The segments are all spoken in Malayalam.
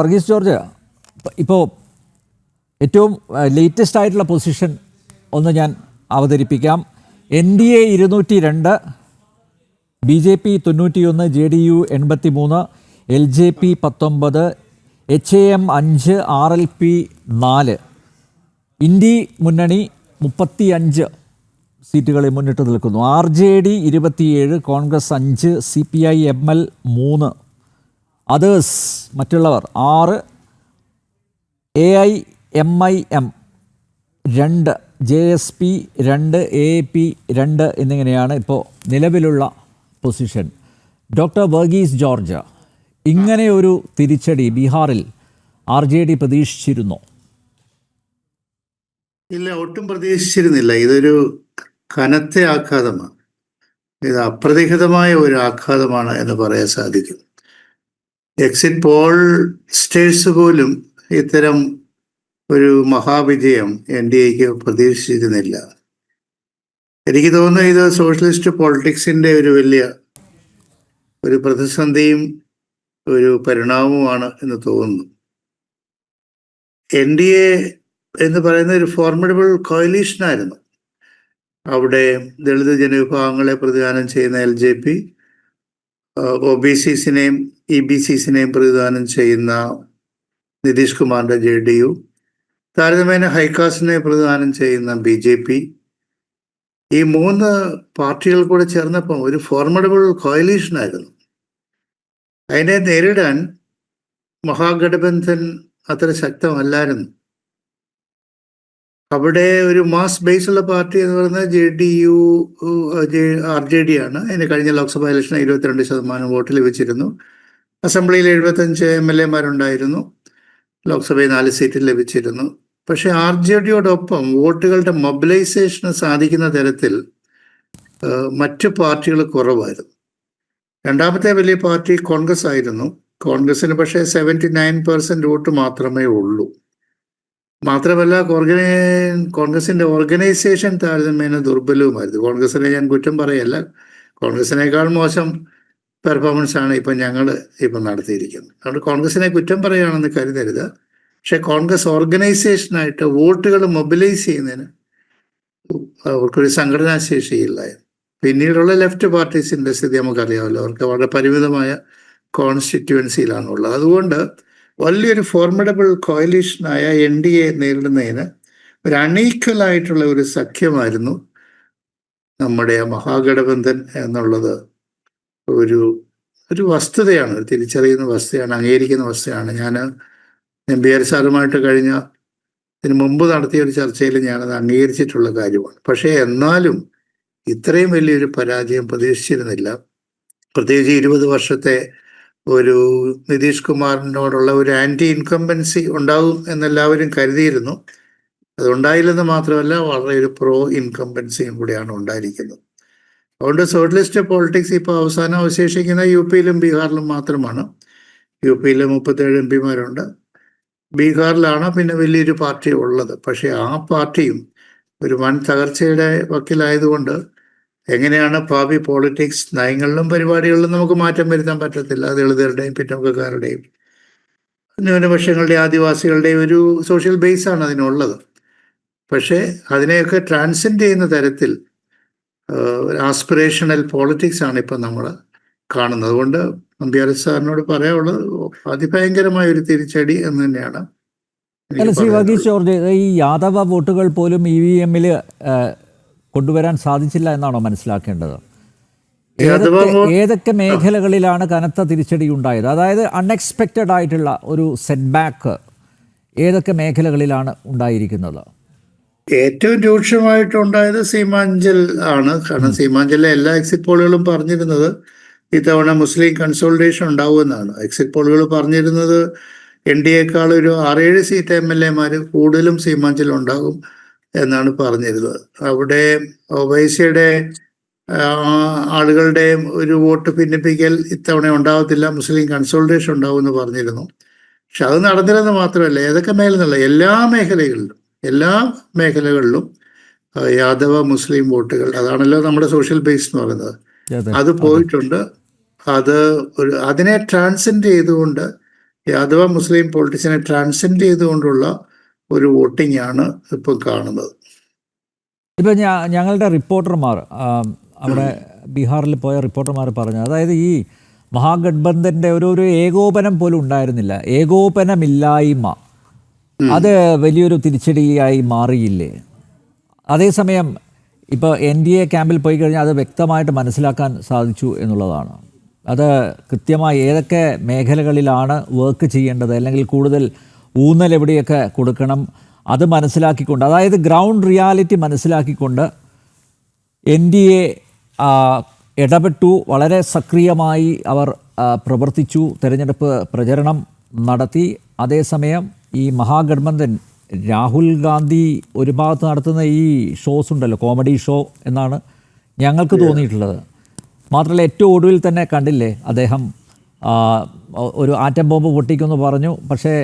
വർഗീസ് ജോർജ് ഇപ്പോൾ ഏറ്റവും ലേറ്റസ്റ്റ് ആയിട്ടുള്ള പൊസിഷൻ ഒന്ന് ഞാൻ അവതരിപ്പിക്കാം. എൻ ഡി എ ഇരുന്നൂറ്റി രണ്ട് ബി ജെ പി തൊണ്ണൂറ്റിയൊന്ന് ജെ ഡി യു എൺപത്തി മൂന്ന് എൽ ജെ പി പത്തൊമ്പത് എച്ച് എ എം അഞ്ച് ആർ എൽ പി നാല്. ഇന്ത്യ മുന്നണി മുപ്പത്തി അഞ്ച് സീറ്റുകളിൽ മുന്നിട്ട് നിൽക്കുന്നു. ആർ ജെ ഡി ഇരുപത്തിയേഴ് കോൺഗ്രസ് അഞ്ച് C P I M L മൂന്ന്. അതേഴ്സ് മറ്റുള്ളവർ. ആറ് A I M I M രണ്ട് ജെ എസ് പി രണ്ട് എ പി രണ്ട് എന്നിങ്ങനെയാണ് ഇപ്പോൾ നിലവിലുള്ള പൊസിഷൻ ഡോക്ടർ വർഗീസ് ജോർജ് ഇങ്ങനെ ഒരു തിരിച്ചടി ബീഹാറിൽ ആർ ജെ ഡി പ്രതീക്ഷിച്ചിരുന്നോ? ഇല്ല ഒട്ടും പ്രതീക്ഷിച്ചിരുന്നില്ല. ഇതൊരു കനത്തെ ആഘാതമാണ്. ഇത് അപ്രതിഹിതമായ ഒരു ആഘാതമാണ് എന്ന് പറയാൻ സാധിക്കും. എക്സിറ്റ് പോൾ സ്റ്റേഴ്സ് പോലും ഇത്തരം ഒരു മഹാവിജയം എൻ ഡി എക്ക് പ്രതീക്ഷിച്ചിരുന്നില്ല. എനിക്ക് തോന്നുന്നു ഇത് സോഷ്യലിസ്റ്റ് പോളിറ്റിക്സിന്റെ ഒരു വലിയ ഒരു പ്രതിസന്ധിയും ഒരു പരിണാമവുമാണ് എന്ന് തോന്നുന്നു. എൻ ഡി എ എന്ന് പറയുന്ന ഒരു ഫോർമഡബിൾ കോയലീഷനായിരുന്നു അവിടെ ദളിത് ജനവിഭാഗങ്ങളെ പ്രതിദാനം ചെയ്യുന്ന L J P O B സിസിനെയും E B സിസിനെയും പ്രതിദാനം ചെയ്യുന്ന നിതീഷ് കുമാറിന്റെ ജെ ഡി യു. താരതമ്യേന ഹൈക്കാസിനെ പ്രതിദാനം ചെയ്യുന്ന ബി ജെ പി. ഈ മൂന്ന് പാർട്ടികൾ കൂടെ ചേർന്നപ്പോൾ ഒരു ഫോർമഡബിൾ കോയലീഷനായിരുന്നു അതിനെ നേരിടാൻ മഹാഗഠബന്ധൻ അത്ര ശക്തമല്ലായിരുന്നു. അവിടെ ഒരു മാസ് ബേസ് ഉള്ള പാർട്ടി എന്ന് പറയുന്നത് J D U R J D ആണ്. അതിന് കഴിഞ്ഞ ലോക്സഭാ ഇലക്ഷൻ ഇരുപത്തിരണ്ട് ശതമാനം വോട്ട് ലഭിച്ചിരുന്നു. അസംബ്ലിയിൽ എഴുപത്തഞ്ച് എം എൽ എമാരുണ്ടായിരുന്നു ലോക്സഭയിൽ നാല് സീറ്റ് ലഭിച്ചിരുന്നു. പക്ഷേ ആർ ജെ ഡിയോടൊപ്പം വോട്ടുകളുടെ മൊബിലൈസേഷന് സാധിക്കുന്ന തരത്തിൽ മറ്റു പാർട്ടികൾ കുറവായിരുന്നു. രണ്ടാമത്തെ വലിയ പാർട്ടി കോൺഗ്രസ് ആയിരുന്നു. കോൺഗ്രസിന് പക്ഷേ സെവന്റി നയൻ പെർസെന്റ് വോട്ട് മാത്രമേ ഉള്ളൂ. മാത്രമല്ല കോൺഗ്രസിന്റെ ഓർഗനൈസേഷൻ താരതമ്യേന ദുർബലവുമായിരുന്നു. കോൺഗ്രസിനെ ഞാൻ കുറ്റം പറയല്ല. കോൺഗ്രസിനേക്കാൾ മോശം പെർഫോമൻസ് ആണ് ഇപ്പം ഞങ്ങൾ ഇപ്പം നടത്തിയിരിക്കുന്നത്. അതുകൊണ്ട് കോൺഗ്രസിനെ കുറ്റം പറയുകയാണെന്ന് കരുതരുത്. പക്ഷെ കോൺഗ്രസ് ഓർഗനൈസേഷനായിട്ട് വോട്ടുകൾ മൊബിലൈസ് ചെയ്യുന്നതിന് അവർക്കൊരു സംഘടനാ ശേഷിയില്ലായിരുന്നു പിന്നീടുള്ള ലെഫ്റ്റ് പാർട്ടീസിന്റെ സ്ഥിതി നമുക്കറിയാമല്ലോ. അവർക്ക് വളരെ പരിമിതമായ കോൺസ്റ്റിറ്റ്യുവൻസിയിലാണുള്ളത്. അതുകൊണ്ട് വലിയൊരു ഫോർമഡബിൾ കോയലീഷനായ എൻ ഡി എ നേരിടുന്നതിന് ഒരു അണീക്വൽ ആയിട്ടുള്ള ഒരു സഖ്യമായിരുന്നു നമ്മുടെ മഹാഗഠബന്ധൻ എന്നുള്ളത്. ഒരു ഒരു വസ്തുതയാണ് ഒരു തിരിച്ചറിയുന്ന വസ്തുതയാണ് അംഗീകരിക്കുന്ന വസ്തുതയാണ്. ഞാൻ എം ബി ആർ സാറുമായിട്ട് കഴിഞ്ഞ ഇതിന് മുമ്പ് നടത്തിയ ഒരു ചർച്ചയിൽ ഞാനത് അംഗീകരിച്ചിട്ടുള്ള കാര്യമാണ്. പക്ഷേ എന്നാലും ഇത്രയും വലിയൊരു പരാജയം പ്രതീക്ഷിച്ചിരുന്നില്ല. പ്രത്യേകിച്ച് ഇരുപത് വർഷത്തെ ഒരു നിതീഷ് കുമാറിനോടുള്ള ഒരു ആന്റി ഇൻകംബൻസി ഉണ്ടാവും എന്നെല്ലാവരും കരുതിയിരുന്നു. അതുണ്ടായില്ലെന്ന് മാത്രമല്ല വളരെ ഒരു പ്രോ ഇൻകംബൻസിയും കൂടിയാണ് ഉണ്ടായിരിക്കുന്നത്. അതുകൊണ്ട് സോഷ്യലിസ്റ്റ് പോളിറ്റിക്സ് ഇപ്പോൾ അവസാനം അവശേഷിക്കുന്ന യു പിയിലും ബീഹാറിലും മാത്രമാണ്. യു പിയിൽ മുപ്പത്തേഴ് എം പിമാരുണ്ട്. ബീഹാറിലാണ് പിന്നെ വലിയൊരു പാർട്ടി ഉള്ളത്. പക്ഷേ ആ പാർട്ടിയും ഒരു വൻ തകർച്ചയുടെ വക്കിലായതുകൊണ്ട് എങ്ങനെയാണ് ഭാവി പോളിറ്റിക്സ് നയങ്ങളിലും പരിപാടികളിലും നമുക്ക് മാറ്റം വരുത്താൻ പറ്റത്തില്ല. ദളിതരുടെയും പിന്നോക്കക്കാരുടെയും ന്യൂനപക്ഷങ്ങളുടെയും ആദിവാസികളുടെയും ഒരു സോഷ്യൽ ബേസാണ് അതിനുള്ളത്. പക്ഷേ അതിനെയൊക്കെ ട്രാൻസെൻഡ് ചെയ്യുന്ന തരത്തിൽ ആസ്പിറേഷണൽ പോളിറ്റിക്സ് ആണ് ഇപ്പം നമ്മൾ കാണുന്നത്. അതുകൊണ്ട് നമ്പ്യാർ സാറിനോട് പറയാനുള്ളത് അതിഭയങ്കരമായ ഒരു തിരിച്ചടി എന്ന് തന്നെയാണ് ശ്രീ വർഗീസ് ജോർജ് ഈ യാദവ വോട്ടുകൾ പോലും ഇ വി എമ്മിൽ കൊണ്ടുവരാൻ സാധിച്ചില്ല എന്നാണോ മനസ്സിലാക്കേണ്ടത്? ഏതൊക്കെ മേഖലകളിലാണ് കനത്ത തിരിച്ചടി ഉണ്ടായത് അതായത് അൺഎക്സ്പെക്റ്റഡ് ആയിട്ടുള്ള ഒരു സെറ്റ് ബാക്ക് ഏതൊക്കെ മേഖലകളിലാണ് ഉണ്ടായിരിക്കുന്നത്? ഏറ്റവും രൂക്ഷമായിട്ടുണ്ടായത് സീമാഞ്ചൽ ആണ്. കാരണം സീമാഞ്ചലിലെ എല്ലാ എക്സിറ്റ് പോളുകളും പറഞ്ഞിരുന്നത് ഇത്തവണ മുസ്ലിം കൺസോൾട്ടേഷൻ ഉണ്ടാവുമെന്നാണ്. എക്സിറ്റ് പോളുകൾ പറഞ്ഞിരുന്നത് എൻ ഡി എക്കാൾ ഒരു ആറേഴ് സീറ്റ് എം എൽ എമാർ കൂടുതലും സീമാഞ്ചൽ ഉണ്ടാകും. എന്നാണ് പറഞ്ഞിരുന്നത്. അവിടെ ഒവൈസിയുടെ ആളുകളുടെ ഒരു വോട്ട് ഭിന്നിപ്പിക്കൽ ഇത്തവണ ഉണ്ടാവത്തില്ല. മുസ്ലിം കൺസോൾട്ടേഷൻ ഉണ്ടാവുമെന്ന് പറഞ്ഞിരുന്നു. പക്ഷെ അത് നടന്നില്ലെന്ന് മാത്രമല്ല ഏതൊക്കെ മേഖല എല്ലാ മേഖലകളിലും എല്ലാ മേഖലകളിലും യാദവ മുസ്ലിം വോട്ടുകൾ അതാണല്ലോ നമ്മുടെ സോഷ്യൽ ബേസ് എന്ന് പറയുന്നത്. അത്. പോയിട്ടുണ്ട്. അത് ഒരു അതിനെ ട്രാൻസെൻഡ് ചെയ്തുകൊണ്ട് യാദവ മുസ്ലിം പൊളിറ്റിക്സിനെ ട്രാൻസെൻഡ് ചെയ്തുകൊണ്ടുള്ള ഒരു വോട്ടിംഗ് ആണ് ഇപ്പോൾ കാണുന്നത്. ഇപ്പം ഞങ്ങളുടെ റിപ്പോർട്ടർമാർ അവിടെ ബീഹാറിൽ പോയ റിപ്പോർട്ടർമാർ പറഞ്ഞു അതായത് ഈ മഹാഗഡ്ബന്ധന്റെ ഒരു ഒരു ഏകോപനം പോലും ഉണ്ടായിരുന്നില്ല. ഏകോപനമില്ലായ്മ. അത് വലിയൊരു തിരിച്ചടിയായി മാറിയില്ലേ? അതേസമയം ഇപ്പോൾ എൻ ഡി എ ക്യാമ്പിൽ പോയി കഴിഞ്ഞാൽ അത് വ്യക്തമായിട്ട് മനസ്സിലാക്കാൻ സാധിച്ചു എന്നുള്ളതാണ്. അത് കൃത്യമായി ഏതൊക്കെ മേഖലകളിലാണ് വർക്ക് ചെയ്യേണ്ടത് അല്ലെങ്കിൽ കൂടുതൽ ഊന്നൽ എവിടെയൊക്കെ കൊടുക്കണം അത് മനസ്സിലാക്കിക്കൊണ്ട് അതായത് ഗ്രൗണ്ട് റിയാലിറ്റി മനസ്സിലാക്കിക്കൊണ്ട് എൻ ഡി എ ഇടപെട്ടു വളരെ സക്രിയമായി അവർ പ്രവർത്തിച്ചു തെരഞ്ഞെടുപ്പ് പ്രചരണം നടത്തി. അതേസമയം ഈ മഹാഗഡ്ബന്ധൻ രാഹുൽ ഗാന്ധി ഒരു ഭാഗത്ത് നടത്തുന്ന ഈ ഷോസ് ഉണ്ടല്ലോ കോമഡി ഷോ എന്നാണ് ഞങ്ങൾക്ക് തോന്നിയിട്ടുള്ളത്. മാത്രമല്ല ഏറ്റവും ഒടുവിൽ തന്നെ കണ്ടില്ലേ അദ്ദേഹം ഒരു ആറ്റം ബോംബ് പൊട്ടിക്കുമെന്ന് പറഞ്ഞു. പക്ഷേ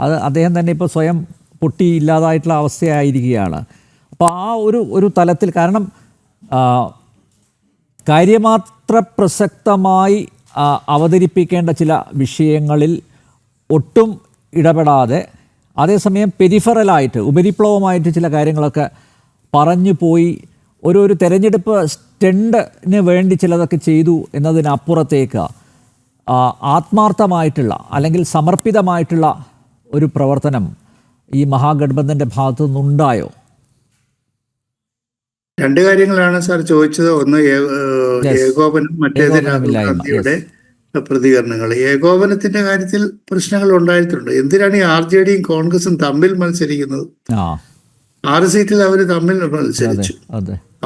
അത് അദ്ദേഹം തന്നെ ഇപ്പോൾ സ്വയം പൊട്ടി ഇല്ലാതായിട്ടുള്ള അവസ്ഥയായിരിക്കുകയാണ്. അപ്പോൾ ആ ഒരു ഒരു തലത്തിൽ കാരണം കാര്യമാത്ര പ്രസക്തമായി അവതരിപ്പിക്കേണ്ട ചില വിഷയങ്ങളിൽ ഒട്ടും ഇടപെടാതെ അതേസമയം പെരിഫറലായിട്ട് ഉപരിപ്ലവമായിട്ട് ചില കാര്യങ്ങളൊക്കെ പറഞ്ഞു പോയി ഒരു ഒരു തെരഞ്ഞെടുപ്പ് സ്റ്റണ്ടിന് വേണ്ടി ചിലതൊക്കെ ചെയ്തു എന്നതിനപ്പുറത്തേക്ക് ആത്മാർത്ഥമായിട്ടുള്ള അല്ലെങ്കിൽ സമർപ്പിതമായിട്ടുള്ള ഒരു പ്രവർത്തനം ഈ മഹാഗഡ്ബന്ധന്റെ ഭാഗത്തു നിന്നുണ്ടായോ രണ്ട് കാര്യങ്ങളാണ് സാർ ചോദിച്ചത്. ഒന്ന് ഏകോപനം മറ്റേത് രാഹുൽഗാന്ധിയുടെ ഗാന്ധിയുടെ പ്രതികരണങ്ങൾ. ഏകോപനത്തിന്റെ കാര്യത്തിൽ പ്രശ്നങ്ങൾ ഉണ്ടായിട്ടുണ്ട്. എന്തിനാണ് ഈ ആർ ജെ ഡിയും കോൺഗ്രസും തമ്മിൽ മത്സരിക്കുന്നത്? ആറ് സീറ്റിൽ അവർ തമ്മിൽ മത്സരിച്ചു.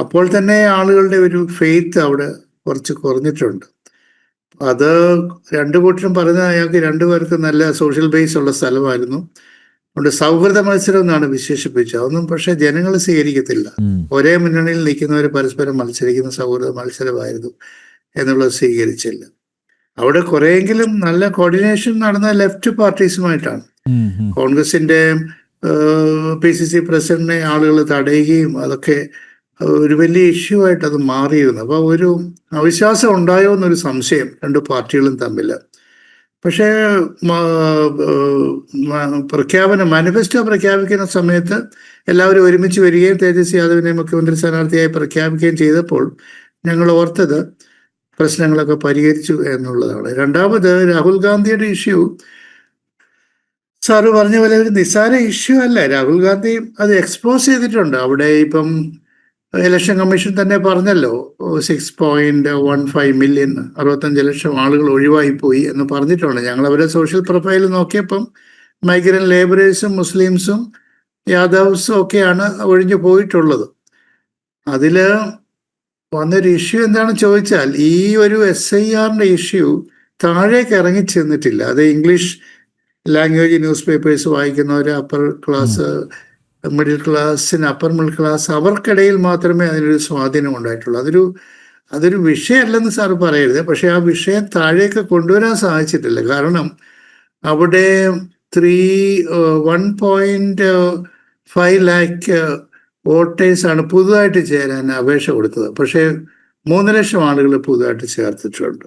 അപ്പോൾ തന്നെ ആളുകളുടെ ഒരു ഫെയ്ത്ത് അവിടെ കുറച്ച് കുറഞ്ഞിട്ടുണ്ട്. അത് രണ്ടു കൂട്ടരും പറഞ്ഞ അയാൾക്ക് രണ്ടുപേർക്ക് നല്ല സോഷ്യൽ ബേസ് ഉള്ള സ്ഥലമായിരുന്നു. അതുകൊണ്ട് സൗഹൃദ മത്സരം എന്നാണ് വിശേഷിപ്പിച്ചത്. അതൊന്നും പക്ഷെ ജനങ്ങൾ സ്വീകരിക്കത്തില്ല. ഒരേ മുന്നണിയിൽ നിൽക്കുന്നവർ പരസ്പരം മത്സരിക്കുന്ന സൗഹൃദ മത്സരമായിരുന്നു എന്നുള്ളത് സ്വീകരിച്ചില്ല. അവിടെ കുറെയെങ്കിലും നല്ല കോർഡിനേഷൻ നടന്ന ലെഫ്റ്റ് പാർട്ടീസുമായിട്ടാണ്. കോൺഗ്രസിന്റെ പി സി സി പ്രസിഡന്റിനെ ആളുകൾ തടയുകയും അതൊക്കെ ഒരു വലിയ ഇഷ്യൂ ആയിട്ട് അത് മാറിയിരുന്നു. അപ്പോൾ ഒരു അവിശ്വാസം ഉണ്ടായോ എന്നൊരു സംശയം രണ്ട് പാർട്ടികളും തമ്മിൽ പക്ഷേ പ്രഖ്യാപനം മാനിഫെസ്റ്റോ പ്രഖ്യാപിക്കുന്ന സമയത്ത് എല്ലാവരും ഒരുമിച്ച് വരികയും തേജസ്വി യാദവിനെ മുഖ്യമന്ത്രി സ്ഥാനാർത്ഥിയായി പ്രഖ്യാപിക്കുകയും ചെയ്തപ്പോൾ ഞങ്ങൾ ഓർത്തത് പ്രശ്നങ്ങളൊക്കെ പരിഹരിച്ചു എന്നുള്ളതാണ്. രണ്ടാമത് രാഹുൽ ഗാന്ധിയുടെ ഇഷ്യൂ സാറ് പറഞ്ഞ പോലെ ഒരു നിസ്സാര ഇഷ്യൂ അല്ല. രാഹുൽ ഗാന്ധി അത് എക്സ്പോസ് ചെയ്തിട്ടുണ്ട്. അവിടെ ഇപ്പം ഇലക്ഷൻ കമ്മീഷൻ തന്നെ പറഞ്ഞല്ലോ six point one five million അറുപത്തഞ്ച് ലക്ഷം ആളുകൾ ഒഴിവായി പോയി എന്ന് പറഞ്ഞിട്ടുണ്ട്. ഞങ്ങൾ അവരുടെ സോഷ്യൽ പ്രൊഫൈൽ നോക്കിയപ്പം മൈഗ്രന്റ് ലേബറേഴ്സും മുസ്ലിംസും യാദവ്സും ഒക്കെയാണ് ഒഴിഞ്ഞു പോയിട്ടുള്ളത്. അതിൽ വന്നൊരു ഇഷ്യൂ എന്താണെന്ന് ചോദിച്ചാൽ ഈ ഒരു എസ് ഐ ആറിന്റെ ഇഷ്യൂ താഴേക്ക് ഇറങ്ങി ചെന്നിട്ടില്ല. അത് ഇംഗ്ലീഷ് ലാംഗ്വേജ് ന്യൂസ് പേപ്പേഴ്സ് വായിക്കുന്നവർ അപ്പർ ക്ലാസ് മിഡിൽ ക്ലാസ്സിന് അപ്പർ മിഡിൽ ക്ലാസ് അവർക്കിടയിൽ മാത്രമേ അതിനൊരു സ്വാധീനം ഉണ്ടായിട്ടുള്ളൂ. അതൊരു അതൊരു വിഷയമല്ലെന്ന് സാർ പറയരുത്. പക്ഷെ ആ വിഷയം താഴേക്ക് കൊണ്ടുവരാൻ സാധിച്ചിട്ടില്ല. കാരണം അവിടെ three one point five lakh വോട്ടേഴ്സാണ് പുതുതായിട്ട് ചേരാൻ അപേക്ഷ കൊടുത്തത്. പക്ഷേ മൂന്ന് ലക്ഷം ആളുകൾ പുതുതായിട്ട് ചേർത്തിട്ടുണ്ട്.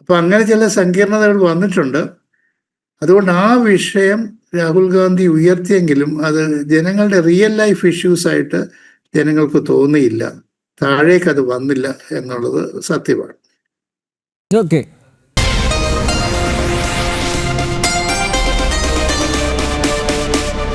അപ്പൊ അങ്ങനെ ചില സങ്കീർണതകൾ വന്നിട്ടുണ്ട്. അതുകൊണ്ട് ആ വിഷയം രാഹുൽ ഗാന്ധി ഉയർത്തിയെങ്കിലും അത് ജനങ്ങളുടെ റിയൽ ലൈഫ് ഇഷ്യൂസ് ആയിട്ട് ജനങ്ങൾക്ക് തോന്നിയില്ല. താഴേക്ക് അത് വന്നില്ല എന്നുള്ളത് സത്യമാണ്. ഓക്കെ